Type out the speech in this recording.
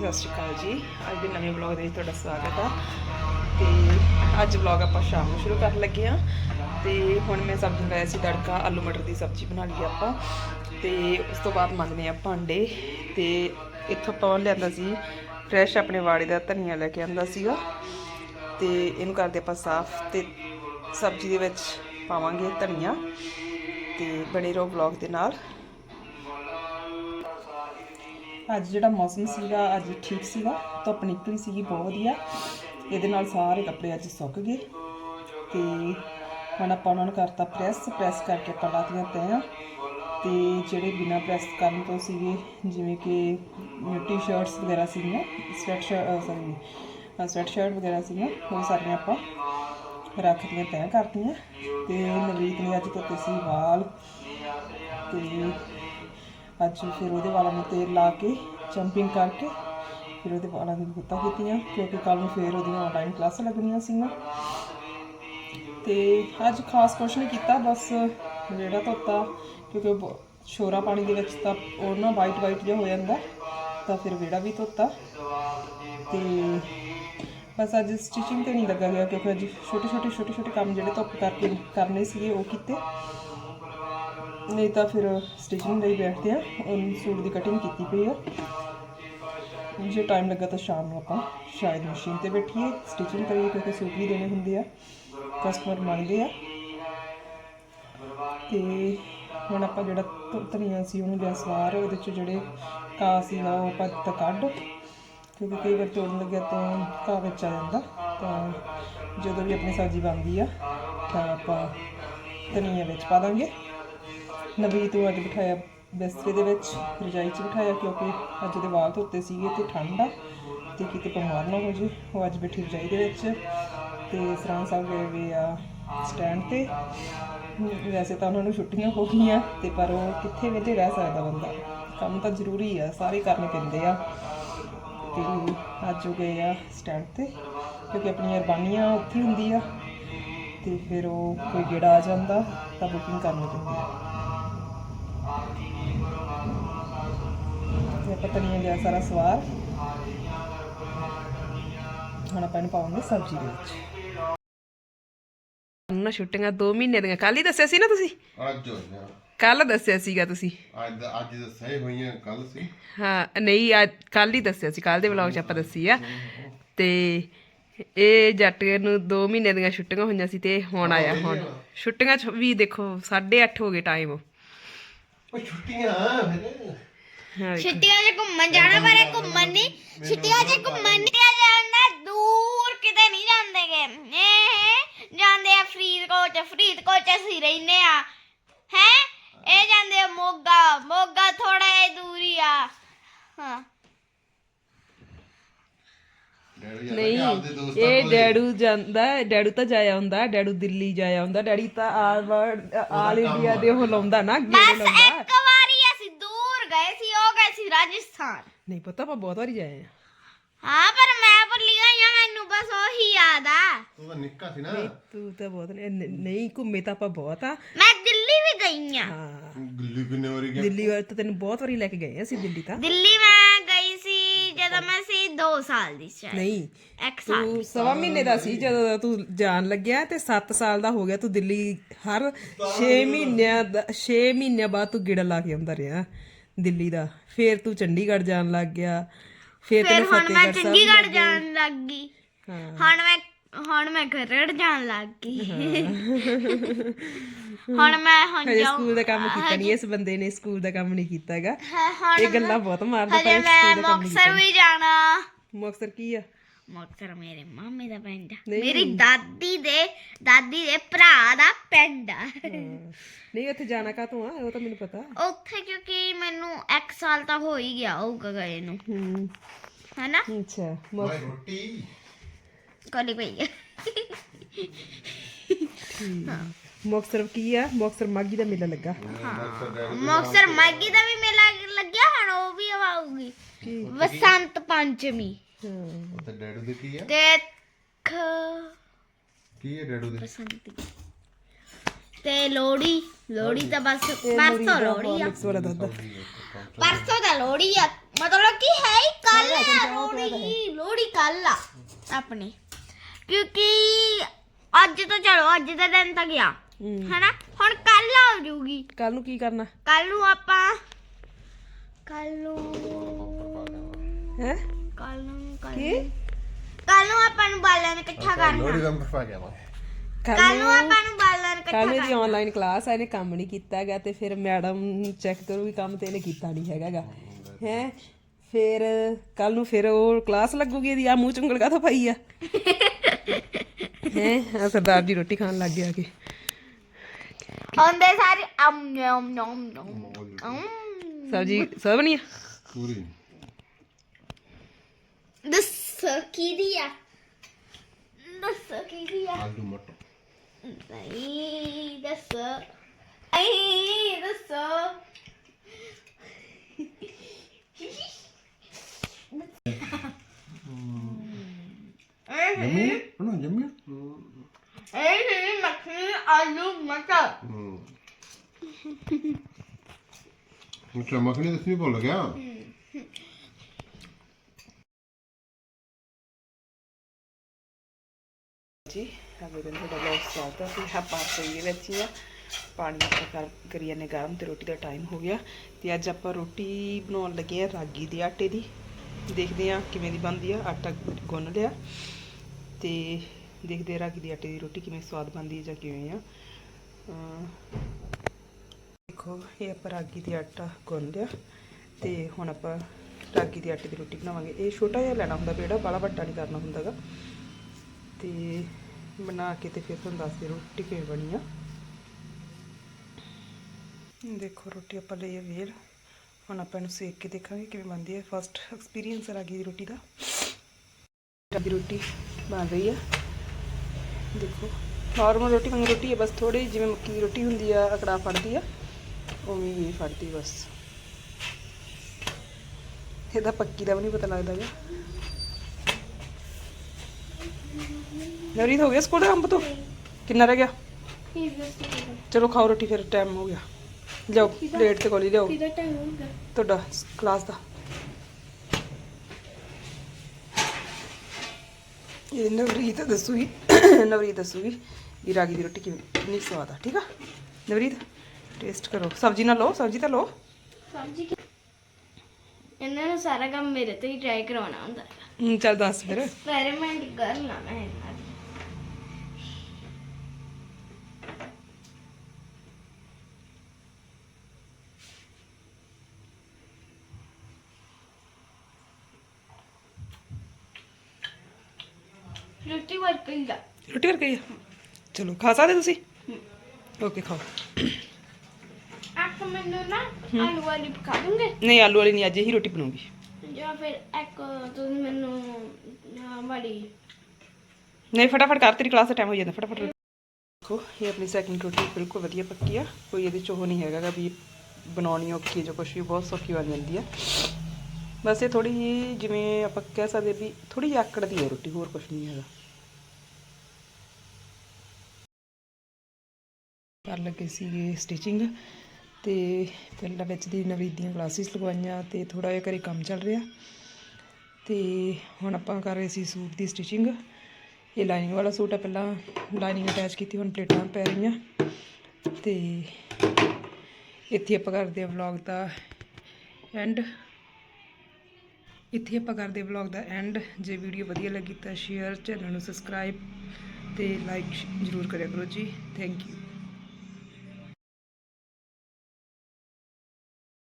ਸਤਿ ਸ਼੍ਰੀ ਅਕਾਲ ਜੀ। ਅੱਜ ਦੇ ਨਵੇਂ ਵਲੌਗ ਦੇ ਵਿੱਚ ਤੁਹਾਡਾ ਸਵਾਗਤ ਆ। ਤੇ ਅੱਜ ਵਲੌਗ ਆਪਾਂ ਸ਼ਾਮ ਨੂੰ ਸ਼ੁਰੂ ਕਰਨ ਲੱਗੇ ਆ ਤੇ ਹੁਣ ਮੈਂ ਸਬਜ਼ੀ ਨੂੰ ਸੀ ਤੜਕਾ, ਆਲੂ ਮਟਰ ਦੀ ਸਬਜ਼ੀ ਬਣਾ ਲਈ ਆਪਾਂ। ਤੇ ਉਸ ਤੋਂ ਬਾਅਦ ਮੰਗਨੇ ਆ ਭਾਂਡੇ। ਤੇ ਇੱਥੋਂ ਆਪਾਂ ਲਿਆਂਦਾ ਸੀ, ਫਰੈਸ਼ ਆਪਣੇ ਵਾੜੇ ਦਾ ਧਨੀਆ ਲੈ ਕੇ ਆਂਦਾ ਸੀਗਾ। ਤੇ ਇਹਨੂੰ ਕਰਦੇ ਆਪਾਂ ਸਾਫ਼ ਤੇ ਸਬਜ਼ੀ ਦੇ ਵਿੱਚ ਪਾਵਾਂਗੇ ਧਨੀਆ। ਤੇ ਬਣੇ ਰਹੋ ਵਲੌਗ ਦੇ ਨਾਲ। ਅੱਜ ਜਿਹੜਾ ਮੌਸਮ ਸੀਗਾ, ਅੱਜ ਠੀਕ ਸੀਗਾ, ਧੁੱਪ ਨਿਕਲੀ ਸੀਗੀ, ਬਹੁਤ ਵਧੀਆ। ਇਹਦੇ ਨਾਲ ਸਾਰੇ ਕੱਪੜੇ ਅੱਜ ਸੁੱਕ ਗਏ ਤੇ ਹੁਣ ਆਪਾਂ ਉਹਨਾਂ ਨੂੰ ਕਰਤਾ ਪ੍ਰੈਸ ਪ੍ਰੈਸ ਕਰਕੇ ਆਪਾਂ ਲਾਤੀਆਂ ਤੈਆਂ ਤੇ ਜਿਹੜੇ ਬਿਨਾ ਪ੍ਰੈਸ ਕਰਨ ਤੋਂ ਸੀਗੇ, ਜਿਵੇਂ ਕਿ ਟੀ-ਸ਼ਰਟਸ ਵਗੈਰਾ ਸੀਗੀਆਂ sweat shirt sorry sweat shirt ਵਗੈਰਾ ਸੀਗੀਆਂ, ਉਹ ਸਾਰੀਆਂ ਆਪਾਂ ਰੱਖਦੀਆਂ ਤੈਅ ਕਰਤੀਆਂ। ਤੇ ਨਵਰੀਤ ਨੇ ਅੱਜ ਧੋਤੇ ਸੀ ਵਾਲ ਤੇ ਅੱਜ ਫਿਰ ਉਹਦੇ ਵਾਲਾਂ ਨੂੰ ਤੇਲ ਲਾ ਕੇ ਜੰਪਿੰਗ ਕਰਕੇ ਫਿਰ ਉਹਦੇ ਵਾਲਾਂ ਦੀ ਗੁੱਤਾ ਕੀਤੀਆਂ, ਕਿਉਂਕਿ ਕੱਲ ਨੂੰ ਫਿਰ ਉਹਦੀਆਂ ਆਨਲਾਈਨ ਕਲਾਸਾਂ ਲੱਗਣੀਆਂ ਸੀਗੀਆਂ। ਤੇ ਅੱਜ ਖਾਸ ਕੁਛ ਨਹੀਂ ਕੀਤਾ, ਬਸ ਜਿਹੜਾ ਧੋਤਾ, ਕਿਉਂਕਿ ਉਹ ਬ- ਸ਼ੋਰਾ ਪਾਣੀ ਦੇ ਵਿੱਚ ਤਾਂ ਉਹ ਨਾ ਵਾਈਟ ਵਾਈਟ ਜਿਹਾ ਹੋ ਜਾਂਦਾ, ਤਾਂ ਫਿਰ ਵਿਹੜਾ ਵੀ ਧੋਤਾ। ਤੇ ਬਸ ਅੱਜ ਸਟਿਚਿੰਗ ਤੇ ਨਹੀਂ ਲੱਗਾ ਗਿਆ, ਕਿਉਂਕਿ ਅੱਜ ਛੋਟੇ ਛੋਟੇ ਛੋਟੇ ਛੋਟੇ ਕੰਮ ਜਿਹੜੇ ਧੁੱਪ ਕਰਕੇ ਕਰਨੇ ਸੀਗੇ, ਉਹ ਕੀਤੇ। ਨਹੀਂ ਤਾਂ ਫਿਰ ਸਟਿਚਿੰਗ ਲਈ ਬੈਠਦੇ ਆ। ਉਹ ਸੂਟ ਦੀ ਕਟਿੰਗ ਕੀਤੀ ਪਈ ਆ। ਜੇ ਟਾਈਮ ਲੱਗਾ ਤਾਂ ਸ਼ਾਮ ਨੂੰ ਆਪਾਂ ਸ਼ਾਇਦ ਮਸ਼ੀਨ ਤੇ ਬੈਠੀਏ ਸਟਿਚਿੰਗ ਕਰੀਏ ਕਿਉਂਕਿ ਸੂਟ ਵੀ ਦੇਣੇ ਹੁੰਦੇ ਆ। ਕਸਟਮਰ ਮੰਗਦੇ ਆ। ਤੇ ਹੁਣ ਆਪਾਂ ਜਿਹੜਾ ਧੁ- ਧਨੀਆ ਸੀ ਉਹਨੂੰ ਲਿਆ ਸਵਾਰ, ਉਹਦੇ ਚ ਜਿਹੜੇ ਘਾਹ ਨਾ ਉਹ ਆਪਾਂ ਤਾਂ ਕੱਢ। ਕਿਉਂਕਿ ਕਈ ਵਾਰ ਤੋੜਨ ਲੱਗਿਆ ਤਾਂ ਘਾਹ ਵਿੱਚ ਆ ਜਾਂਦਾ। ਤਾਂ ਜਦੋਂ ਵੀ ਆਪਣੀ ਸਬਜ਼ੀ ਬਣਦੀ ਆ, ਤਾਂ ਆਪਾਂ ਧਨੀਆ ਵਿੱਚ ਪਾ ਦਾਂਗੇ। ਨਵੀਤ ਨੂੰ ਅੱਜ ਬਿਠਾਇਆ, ਬਿਸਤਰੇ ਦੇ ਵਿੱਚ, ਰਜਾਈ 'ਚ ਬਿਠਾਇਆ ਕਿਉਂਕਿ ਅੱਜ ਦੇ ਵਾਲ ਧੋਤੇ ਸੀਗੇ ਤੇ ਠੰਡ ਆ ਤੇ ਕਿਤੇ ਬਿਮਾਰ ਨਾ ਹੋ ਜੇ। ਉਹ ਅੱਜ ਬੈਠੀ ਰਜਾਈ ਦੇ ਵਿੱਚ ਤੇ ਸਰਾਂ ਸਾਹਿਬ ਗਏ ਵੀ ਆ ਸਟੈਂਡ ਤੇ। ਵੈਸੇ ਤਾਂ ਉਹਨਾਂ ਨੂੰ ਛੁੱਟੀਆਂ ਹੋ ਗਈਆਂ ਤੇ ਪਰ ਉਹ ਕਿੱਥੇ ਵਿਹਲੇ ਰਹਿ ਸਕਦਾ ਬੰਦਾ। ਕੰਮ ਤਾਂ ਜ਼ਰੂਰੀ ਆ, ਸਾਰੇ ਕਰਨੇ ਪੈਂਦੇ ਆ। ਤੇ ਅੱਜ ਉਹ ਗਏ ਆ ਸਟੈਂਡ ਤੇ ਕਿਉਂਕਿ ਆਪਣੀ ਅਰਬਾਨੀਆਂ ਉੱਥੇ ਹੁੰਦੀ ਆ। ਤੇ ਫਿਰ ਉਹ ਕੋਈ ਗੇੜਾ ਆ ਜਾਂਦਾ ਤਾਂ ਬੁਕਿੰਗ ਕਰਨੀ ਪੈਂਦੀ ਆ। ਤੇ ਆਪਾਂ ਧਨੀਆ ਲਿਆ ਸਾਰਾ ਸਵਾਰ ਹੁਣ ਆਪਾਂ ਇਹਨੂੰ ਪਾਵਾਂਗੇ ਸਬਜ਼ੀ ਦੇ ਵਿੱਚ। ਨਾ ਛੁੱਟੀਆਂ 2 ਮਹੀਨੇ ਦੀਆਂ। ਕੱਲ ਹੀ ਦੱਸਿਆ ਸੀ ਨਾ ਤੁਸੀਂ? ਅੱਜ ਹੋਈਆਂ ਕੱਲ ਦੱਸਿਆ ਸੀਗਾ ਤੁਸੀਂ। ਅੱਜ ਦਾ- ਅੱਜ ਦੱਸਿਆ ਹੋਈਆਂ ਕੱਲ ਸੀ। ਹਾਂ ਨਹੀਂ ਅੱਜ ਕੱਲ ਹੀ ਦੱਸਿਆ ਸੀ। ਕੱਲ ਦੇ ਵਲੌਗ 'ਚ ਆਪਾਂ ਦੱਸੀ ਆ। ਤੇ ਇਹ ਜੱਟ ਨੂੰ 2 ਮਹੀਨੇ ਦੀਆਂ ਛੁੱਟੀਆਂ ਹੋਈਆਂ ਸੀ ਤੇ ਹੁਣ ਆਇਆ ਹੁਣ। ਛੁੱਟੀਆਂ 'ਚ ਵੀ ਦੇਖੋ 8:30 ਹੋ ਗਏ ਟਾਈਮ ਉਹ ਛੁੱਟੀਆਂ ਫਿਰ। ਹਾਂ ਛੁੱਟੀਆਂ 'ਚ ਘੁੰਮਣ ਜਾਣਾ ਪਰ ਇਹ ਘੁੰਮਣ ਨਹੀਂ। ਛੁੱਟੀਆਂ 'ਚ ਘੁੰਮਣ ਨਹੀਂ ਜਾਣਾ ਦੂਰ ਕਿਤੇ ਨਹੀਂ ਜਾਂਦੇਗੇ। ਇਹ ਜਾਂਦੇ ਆ ਫਰੀਦਕੋਟ ਫਰੀਦਕੋਟ 'ਚ ਅਸੀਂ ਰਹਿੰਦੇ ਆ। ਹੈ? ਇਹ ਜਾਂਦੇ ਆ ਮੋਗਾ ਮੋਗਾ ਥੋੜਾ ਜਿਹਾ ਦੂਰੀ ਆ। ਹਾਂ। ਨਹੀਂ ਇਹ ਡੈਡੂ ਜਾਂਦਾ ਡੈਡੂ ਤਾਂ ਜਾਇਆ ਹੁੰਦਾ ਡੈਡੂ ਦਿੱਲੀ ਜਾਇਆ ਹੁੰਦਾ ਡੈਡੀ ਤਾਂ ਆਲ ਵਰਡ ਆਲ ਇੰਡੀਆ ਦੇ ਉਹ ਲਾਉਂਦਾ ਨਾ ਗੇੜੇ ਬਸ ਲਾਉਂਦਾ। ਇੱਕ ਵਾਰੀ ਅਸੀਂ ਦੂਰ ਗਏ ਸੀ ਉਹ ਗਏ ਸੀ ਰਾਜਸਥਾਨ। ਨਹੀਂ ਪਤਾ ਆਪਾਂ ਬਹੁਤ ਵਾਰੀ ਜਾਏ ਆ। ਹਾਂ ਪਰ ਮੈਂ ਭੁੱਲੀ ਗਈ ਆ ਮੈਨੂੰ ਬਸ ਉਹੀ ਯਾਦ ਆ। ਤੂੰ ਤਾਂ ਨਿੱਕਾ ਸੀ ਨਾ। ਤੂੰ ਤਾਂ ਬਹੁਤ ਨਹੀਂ ਨਹੀਂ ਘੁੰਮੇ ਤਾਂ ਆਪਾਂ ਬਹੁਤ ਆ। ਮੈਂ ਦਿੱਲੀ ਵੀ ਗਈ ਆ ਹਾਂ। ਗੁੱਲੀ ਕਿੰਨੇ ਵਾਰੀ ਗਿਆ? ਦਿੱਲੀ ਵਾਰ ਤਾਂ ਤੈਨੂੰ ਬਹੁਤ ਵਾਰੀ ਲੈ ਕੇ ਗਏ ਆ ਅਸੀਂ ਦਿੱਲੀ ਤਾਂ। ਦਿੱਲੀ ਮੈਂ ਸੀ ਜਦੋਂ ਮੈਂ ਸੀ 2 ਸਾਲ ਦੀ ਸੀ ਨਹੀਂ ਇੱਕ ਸਾਲ ਤੂੰ ਸਵਾ ਮਹੀਨੇ ਦਾ ਸੀ ਜਦੋਂ ਦਾ ਤੂੰ ਜਾਣ ਲੱਗਿਆ ਤੇ 7 ਸਾਲ ਦਾ ਹੋ ਗਿਆ ਤੂੰ ਦਿੱਲੀ ਹਰ 6 ਮਹੀਨਿਆਂ ਦਾ 6 ਮਹੀਨਿਆਂ ਬਾਅਦ ਤੂੰ ਗੇੜਾ ਲਾ ਕੇ ਆਉਂਦਾ ਰਿਹਾ ਦਿੱਲੀ ਦਾ। ਫੇਰ ਤੂੰ ਚੰਡੀਗੜ੍ਹ ਜਾਣ ਲੱਗ ਗਿਆ। ਫੇਰ ਫਿਰ ਤੈਨੂੰ ਹੁਣ ਮੈਂ ਫਤਿਹਗੜ੍ਹ ਸਾਹਿਬ ਚੰਡੀਗੜ੍ਹ ਜਾਣ ਲੱਗ ਗਈ। ਹਾਂ। ਹੁਣ ਮੈਂ ਹੁਣ ਮੈਂ ਖਰੜ ਜਾਣ ਲੱਗ ਗਈ। ਹੁਣ ਮੈਂ ਹੁਣ ਹਜੇ ਜਾਉਂ ਸਕੂਲ ਦਾ ਕੰਮ ਕੀਤਾ ਨਹੀਂ ਇਸ ਬੰਦੇ ਨੇ ਸਕੂਲ ਦਾ ਕੰਮ ਨਹੀਂ ਕੀਤਾਗਾ ਹੁਣ ਇਹ ਗੱਲਾਂ ਬਹੁਤ ਮਾਰਦਾ ਹਜੇ ਮੈਂ ਸਕੂਲ ਦਾ ਕੰਮ ਨਹੀਂ ਮੁਕਸਰ ਵੀ ਜਾਣਾ। ਮੁਕਤਸਰ ਕੀ ਆ? ਮੁਕਸਰ ਮੇਰੇ ਮਾਮੇ ਦਾ ਪਿੰਡ ਆ। ਮੇਰੀ ਦਾਦੀ ਦੇ ਦਾਦੀ ਦੇ ਭਰਾ ਦਾ ਪਿੰਡ ਆ। ਨਹੀਂ ਉੱਥੇ ਜਾਣਾ ਕਾ ਤੂੰ ਆ? ਉਹ ਤਾਂ ਮੈਨੂੰ ਪਤਾ। ਉੱਥੇ ਕਿਉਂਕਿ ਮੈਨੂੰ 1 ਸਾਲ ਤਾਂ ਹੋ ਹੀ ਗਿਆ ਹੋਊਗਾ ਗਏ ਨੂੰ। ਹੂੰ ਹੈਨਾ? ਅੱਛਾ ਮੈਂ ਰੋਟੀ ਕੋਲੀ ਪਈ ਮੁਕਤਸਰ ਕੀ ਆ? ਮੁਕਤਸਰ ਮਾਗੀ ਦਾ ਮੇਲਾ ਲੱਗਾ। ਮੁਕਸਰ ਮਾਗੀ ਦਾ ਵੀ ਮੇਲਾ ਲੱਗਿਆ ਹੁਣ ਉਹ ਵੀ ਆਊਗੀ। ਵਸੰਤ ਪੰਚਮੀ। ਹਾਂ। ਤੇ ਡੈਡੂ ਦੇ ਕੀ ਆ? ਦੇਖ। ਕੀ ਹੈ ਡੈਡੂ ਦੇ? ਬਸੰਤੀ ਤੇ ਲੋੜੀ ਲੋੜੀ ਤਾਂ ਬਸ ਪਰਸੋਂ ਲੋੜੀ ਆ। ਮਿਕਸ ਵਾਲਾ ਦੁੱਧ ਪਰਸੋਂ ਦਾ ਲੋੜੀ ਆ। ਮਤਲਬ ਕਿ ਹੈ ਹੀ ਕੱਲ ਕੱਲ ਆ ਆਪਣੀ। ਕਿਉਂਕਿ ਅੱਜ ਤਾਂ ਚਲੋ ਅੱਜ ਦਾ ਦਿਨ ਤਾਂ ਗਿਆ। ਹੈਨਾ? ਹੁਣ ਕੱਲ ਆ ਜੂਗੀ ਕੱਲ ਨੂੰ ਕੀ ਕਰਨਾ? ਕੱਲ ਨੂੰ ਆਪਾਂ ਕੱਲ ਨੂੰ ਹੈ? ਕੱਲ ਨੂੰ ਕੱਲ ਕੀ? ਨੂੰ ਕੱਲ ਨੂੰ ਆਪਾਂ ਨੂੰ ਬਾਲਾਂ ਨੂੰ ਇਕੱਠਾ ਕਰਨਾ। ਲੋੜੀ ਦਾ ਪਾ ਗਿਆ ਮੈਂ ਕੱਲ ਨੂੰ ਆਪਾਂ ਨੂੰ ਬਾਲਾਂ ਨੂੰ ਇਕੱਠਾ ਕੱਲ ਦੀ ਕਰਨਾ। ਆਨਲਾਈਨ ਕਲਾਸ ਆ ਇਹਨੇ ਕੰਮ ਨਹੀਂ ਕੀਤਾ ਹੈਗਾ ਤੇ ਫਿਰ ਮੈਡਮ ਚੈੱਕ ਕਰੂਗੀ ਕੰਮ ਤੇ ਇਹਨੇ ਕੀਤਾ ਨਹੀਂ ਹੈਗਾਗਾ ਹੈ? ਫਿਰ ਕੱਲ ਨੂੰ ਫਿਰ ਉਹ ਕਲਾਸ ਲੱਗੂਗੀ ਇਹਦੀ ਆ ਮੂੰਹ ਚੁੰਗਲ ਕਾ ਪਾਈ ਆ? ਹੈ? ਆ ਸਰਦਾਰ ਜੀ ਰੋਟੀ ਖਾਣ ਲੱਗ ਗਿਆ ਕਿ। ਆਉਂਦੇ ਸਾਰੇ ਅਮ ਨਮ ਨਮ ਨਮ ਅਮ। ਸਬਜੀ ਸਭ ਨਹੀਂ ਆ? ਪੂਰੀ। ਦੱਸੋ ਕੀ ਦਿਆ ਦੱਸੋ ਕੀ ਦਿਆ ਆਲੂ ਮਟਰ। ਨਹੀਂ ਦੱਸੋ। ਨਹੀਂ ਦੱਸੋ। ਜੰਮੀ ਹਣਾ ਜੰਮੀ ਇਹ ਨਹੀਂ ਮੱਖਣੀ ਆਲੂ ਮਟਰ ਹੂੰ। ਅੱਛਾ ਮੱਖਣੀ ਦੱਸਣੀ ਭੁੱਲ ਗਿਆ? ਜੀ ਅਗੇ ਦਿਨ ਤੁਹਾਡਾ ਬਲੌਗ ਸਟਾਰਟ ਹੈ। ਤੇ ਆਪਾਂ ਰਸੋਈ ਵਿੱਚ ਹੀ ਆ। ਪਾਣੀ ਆਪਾਂ ਕਰ ਕਰੀ ਜਾਂਦੇ ਗਰਮ ਤੇ ਰੋਟੀ ਦਾ ਟਾਈਮ ਹੋ ਗਿਆ। ਤੇ ਅੱਜ ਆਪਾਂ ਰੋਟੀ ਬਣਾਉਣ ਲੱਗੇ ਆ ਰਾਗੀ ਦੇ ਆਟੇ ਦੀ। ਦੇਖਦੇ ਆ ਕਿਵੇਂ ਦੀ ਬਣਦੀ ਆ। ਆਟਾ ਗੁੰਨ ਲਿਆ। ਤੇ ਦੇਖਦੇ ਰਾਗੀ ਦੀ ਆਟੇ ਦੀ ਰੋਟੀ, ਕਿਵੇਂ ਸਵਾਦ ਬਣਦੀ ਹੈ ਜਾਂ ਕਿਵੇਂ ਆ? ਦੇਖੋ, ਇਹ ਆਪਾਂ ਰਾਗੀ ਦੀ ਆਟਾ ਗੁੰਨ ਲਿਆ ਤੇ ਹੁਣ ਆਪਾਂ ਰਾਗੀ ਦੀ ਆਟੇ ਦੀ ਰੋਟੀ ਬਣਾਵਾਂਗੇ। ਇਹ ਛੋਟਾ ਜਿਹਾ ਲੈਣਾ ਹੁੰਦਾ ਪੇੜਾ ਬਾਲਾ ਵੱਡਾ ਨਹੀਂ ਕਰਨਾ ਹੁੰਦਾਗਾ। ਤੇ ਬਣਾ ਕੇ ਤੇ ਫਿਰ ਤੁਹਾਨੂੰ ਦੱਸਦੇ ਰੋਟੀ ਕਿਵੇਂ ਬਣੀ ਆ। ਦੇਖੋ, ਰੋਟੀ ਆਪਾਂ ਲਈ ਆ ਵੇਲ। ਹੁਣ ਆਪਾਂ ਇਹਨੂੰ ਸੇਕ ਕੇ ਦੇਖਾਂਗੇ ਕਿਵੇਂ ਬਣਦੀ ਹੈ। ਫਸਟ ਐਕਸਪੀਰੀਅੰਸ ਹੈ ਰਾਗੀ ਦੀ ਰੋਟੀ ਦਾ। ਰਾਗੀ ਰੋਟੀ ਬਣ ਰਹੀ ਆ। ਦੇਖੋ। ਨਾਰਮਲ ਰੋਟੀ ਵਾਂਗੀ ਰੋਟੀ ਹੈ, ਬਸ ਥੋੜੀ ਜਿਵੇਂ ਮੱਕੀ ਦੀ ਰੋਟੀ ਹੁੰਦੀ ਆ, ਅਕੜਾ ਫੜਦੀ ਆ ਉਵੇਂ ਹੀ ਫੜਦੀ ਬਸ। ਇਹਦਾ ਪੱਕੀ ਦਾ ਵੀ ਨਹੀਂ ਪਤਾ ਲੱਗਦਾ ਗਾ। ਨਵਰੀਤ ਹੋ ਗਿਆ ਸਕੂਲ ਦਾ ਕੰਮ ਤੋਂ? ਕਿੰਨਾ ਰਹਿ ਗਿਆ? ਚਲੋ ਖਾਓ ਰੋਟੀ ਫਿਰ ਟਾਈਮ ਹੋ ਗਿਆ। ਲਿਆਓ ਪਲੇਟ ਤੇ ਕੋਲੀ ਲਿਆਓ। ਤੁਹਾਡਾ ਕਲਾਸ ਦਾ। ਇਹ ਨਵਰੀਤ ਦੱਸੂਗੀ। ਨਵਰੀਤ ਦੱਸੂਗੀ ਵੀ ਰਾਗੀ ਦੀ ਰੋਟੀ ਕਿਵੇਂ ਕਿੰਨੀ ਸਵਾਦ ਆ ਠੀਕ ਆ ਨਵਰੀਤ ਟੇਸਟ ਕਰੋ ਸਬਜ਼ੀ ਨਾ ਲਓ ਸਬਜ਼ੀ ਤਾਂ ਲਓ ਸਬਜ਼ੀ ਇਹਨਾਂ ਨੂੰ ਸਾਰਾ ਕੰਮ ਮੇਰੇ ਤੇ ਹੀ ਟਰਾਈ ਕਰਵਾਉਣਾ ਹੁੰਦਾ ਹੈ ਹਮ, ਚੱਲ ਦੱਸ ਫਿਰ ਐਕਸਪੈਰੀਮੈਂਟ ਕਰਨਾ ਮੈਂ ਇਹਨਾਂ ਨਾਲ ਰੋਟੀ ਵਰਕ ਕਈਦਾ ਰੋਟੀ ਕਰ ਗਈ ਚਲੋ ਖਾ ਸਕਦੇ ਤੁਸੀਂ? ਓਕੇ ਖਾਓ। ਆਪ ਮੈਨੂੰ ਨਾ ਆਲੂ ਵਾਲੀ ਪਕਾ ਦੂੰਗੇ? ਨਹੀਂ ਆਲੂ ਵਾਲੀ ਨਹੀਂ ਅੱਜ ਹੀ ਰੋਟੀ ਬਣਾਉਂਗੀ ਜਾਂ ਫਿਰ ਇੱਕ ਤੁਸੀਂ ਮੈਨੂੰ ਵਾਲੀ। ਨਹੀਂ ਫਟਾਫਟ ਕਰ ਤੇਰੀ ਕਲਾਸ ਦਾ ਟਾਈਮ ਹੋ ਜਾਂਦਾ ਫਟਾਫਟ ਦੇਖੋ ਇਹ ਆਪਣੀ ਸੈਕਿੰਡ ਰੋਟੀ ਬਿਲਕੁਲ ਵਧੀਆ ਪੱਕੀ ਆ। ਕੋਈ ਇਹਦੇ ਚ ਉਹ ਨਹੀਂ ਹੈਗਾ ਵੀ ਬਣਾਉਣੀ ਔਖੀ ਜੋ ਕੁਛ ਵੀ ਬਹੁਤ ਸੌਖੀ ਬਣ ਜਾਂਦੀ ਆ। ਬਸ ਇਹ ਥੋੜੀ ਜਿਹੀ ਜਿਵੇਂ ਆਪਾਂ ਕਹਿ ਸਕਦੇ ਵੀ ਥੋੜੀ ਜਿਹੀ ਆਕੜ ਦੀ ਹੈ ਰੋਟੀ ਹੋਰ ਕੁਛ ਨਹੀਂ ਹੈਗਾ। ਕਰ ਲੱਗੇ ਸੀਗੇ ਸਟਿਚਿੰਗ ਤੇ ਪਹਿਲਾਂ ਵਿੱਚ ਦੀ ਨਵਰੀਤ ਦੀਆਂ ਕਲਾਸਿਸ ਲਗਵਾਈਆਂ ਤੇ ਥੋੜਾ ਜਿਹਾ ਘਰੇ ਕੰਮ ਚੱਲ ਰਿਹਾ ਤੇ ਹੁਣ ਆਪਾਂ ਕਰ ਰਹੇ ਸੀ ਸੂਟ ਦੀ ਸਟਿਚਿੰਗ ਇਹ ਲਾਈਨਿੰਗ ਵਾਲਾ ਸੂਟ ਆ, ਪਹਿਲਾਂ ਲਾਈਨਿੰਗ ਅਟੈਚ ਕੀਤੀ, ਹੁਣ ਪਲੇਟਾਂ ਪੈ ਰਹੀਆਂ ਤੇ ਇੱਥੇ ਆਪਾਂ ਕਰਦੇ ਆ ਵਲੌਗ ਦਾ ਐਂਡ ਇੱਥੇ ਆਪਾਂ ਕਰਦੇ ਵਲੌਗ ਦਾ ਐਂਡ ਜੇ ਵੀਡੀਓ ਵਧੀਆ ਲੱਗੀ ਤਾਂ ਸ਼ੇਅਰ ਚੈਨਲ ਨੂੰ ਸਬਸਕ੍ਰਾਈਬ ਤੇ ਲਾਈਕ ਜ਼ਰੂਰ ਕਰਿਆ ਕਰੋ ਜੀ। Thank you